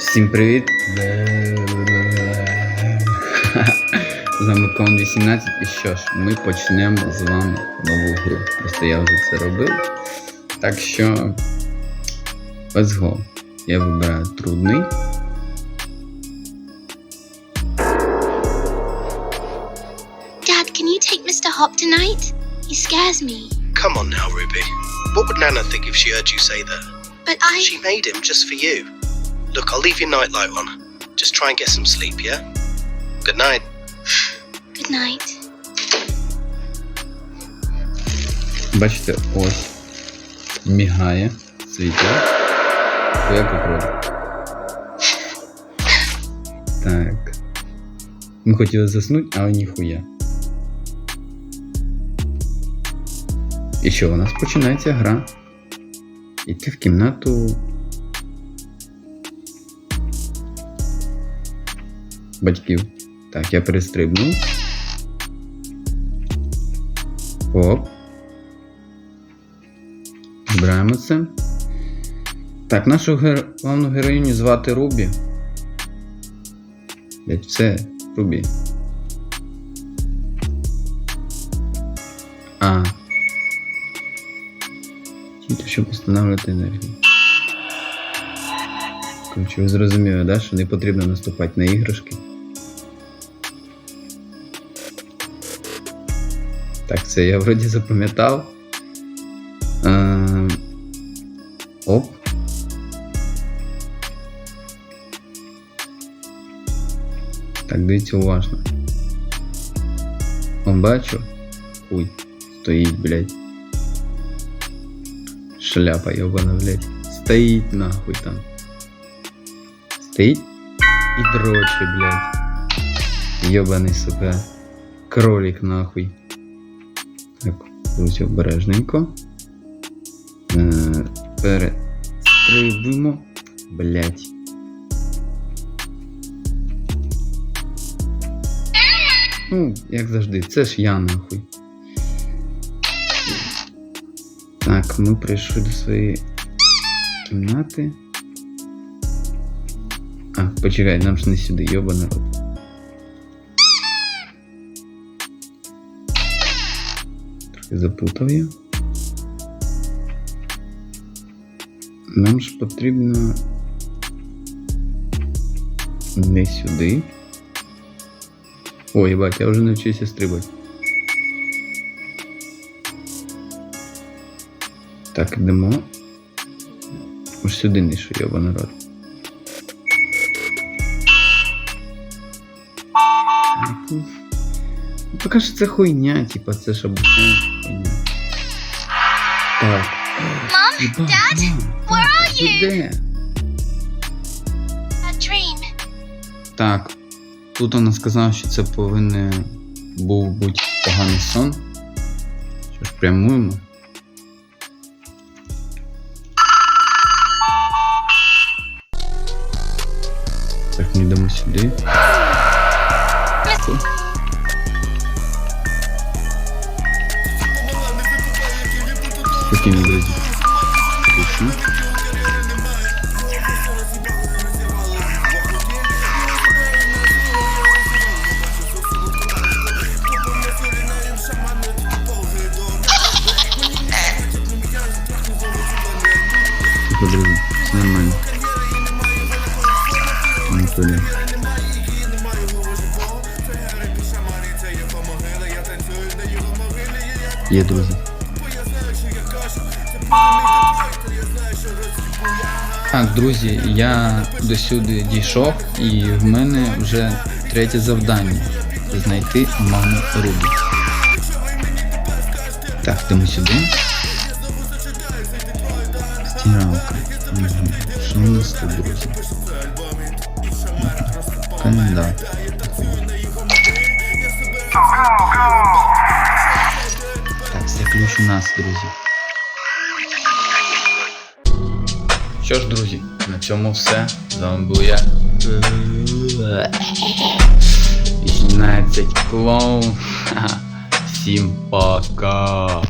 Всім привіт! З вами Кон 18 і що ж, ми почнемо з вами нову гру. Просто я вже це робив. Так що. Let's go. Я вибираю трудний. Dad, can you take Mr. Hop tonight? He scares me. Come on now, Ruby. What would Nana think if she heard you say that? But I. She made him just for you. Look, I'll leave your nightlight on. Just try and get some sleep, yeah? Good night. Good night. Бачите, ось мігає світло. Я попробую. Так. Ми хотіли заснути, але ніхуя. І що, у нас починається гра. Іти в кімнату. Батьків. Так, я перестрибнув. Оп. Збираємо це. Так, нашу гер... головну героїню звати Рубі. Блять, все, Рубі. А. Тільки щоб встановлювати енергію. Коротше, ви зрозуміли, да, що не потрібно наступати на іграшки. Так, це я вроді запам'ятав. Ем, Оп. Так, дивіться уважно. Он бачу. Ой, стоїть, блядь. Шляпа йобана, блядь. Стоїть нахуй там. Стоїть і дроче, блядь. Йобаний, сука. Кролик нахуй. Так, друзі, обережненько. Е, Перестрибуємо. Блять. Ну, як завжди, це ж я нахуй. Так, ми прийшли до своєї кімнати. А, почекай, нам ж не сюди, йоба народ. Запутав я. Нам ж потрібно не сюди. Ой, бать, я вже навчився стрибати. Так, йдемо. Ось сюди не йшов, йоба народ. Ну, Поки що це хуйня, типа це ж обучення хуйня. Так. Mom, Єба, Dad, мам, where are ти you? де? A dream. Так. Тут вона сказала, що це повинен був бути поганий сон. Що ж, прямуємо. Так, ми йдемо сюди. Спокійно, Тишу. Тихо, друзі, все нормально. Анатолій. Є, друзі. Так, друзі, я до сюди дійшов і в мене вже третє завдання знайти маму Рубі. Так, йдемо сюди. Стиралка. Що у нас тут, друзі? Календар. Так, це ключ у нас, друзі. Що ж, друзі, на цьому все. З вами був я. 18 клоун. Всім пока.